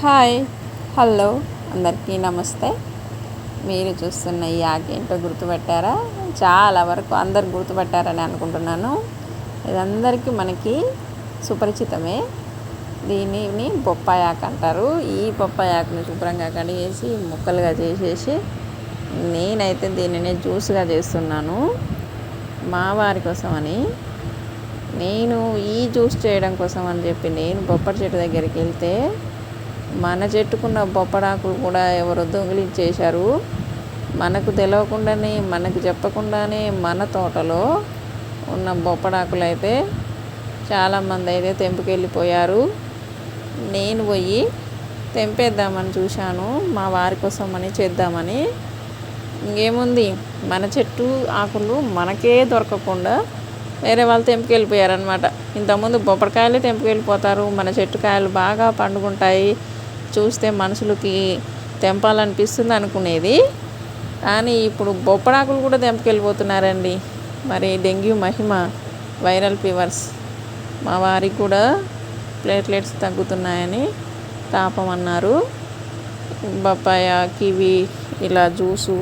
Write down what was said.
Hi hello అందరికీ నమస్తే. మీరు చూస్తున్న ఈ ఆకు ఏంటో గుర్తుపెట్టారా? చాలా వరకు అందరు గుర్తుపెట్టారని అనుకుంటున్నాను. ఇదందరికీ మనకి సుపరిచితమే. దీనిని బొప్పాయి ఆకు అంటారు. ఈ బొప్పాయి శుభ్రంగా కడిగేసి ముక్కలుగా చేసేసి నేనైతే దీనిని జ్యూస్గా చేస్తున్నాను. మా వారి కోసమని. నేను ఈ జ్యూస్ చేయడం కోసం అని చెప్పి నేను బొప్పటి చెట్టు దగ్గరికి వెళ్తే మన చెట్టుకున్న బొప్పడాకులు కూడా ఎవరో దొంగిలించేశారు. మనకు తెలియకుండానే మనకు చెప్పకుండానే మన తోటలో ఉన్న బొప్పడాకులు అయితే చాలామంది అయితే తెంపుకెళ్ళిపోయారు. నేను పోయి తెంపేద్దామని చూశాను. మా వారి కోసం అని చేద్దామని. ఇంకేముంది? మన చెట్టు ఆకులు మనకే దొరకకుండా వేరే వాళ్ళు తెంపుకెళ్ళిపోయారనమాట ఇంతకుముందు బొప్పడికాయలే తెంపుకెళ్ళిపోతారు. మన చెట్టు కాయలు బాగా పండుకుంటాయి. చూస్తే మనుషులకి తెంపాలనిపిస్తుంది అనుకునేది. కానీ ఇప్పుడు బొప్పడాకులు కూడా తెంపకెళ్ళిపోతున్నారండి. మరి డెంగ్యూ మహిమ వైరల్ ఫీవర్స్ మా వారికి కూడా ప్లేట్లెట్స్ తగ్గుతున్నాయని తాపం అన్నారు. బొప్పాయ కివి ఇలా జ్యూసు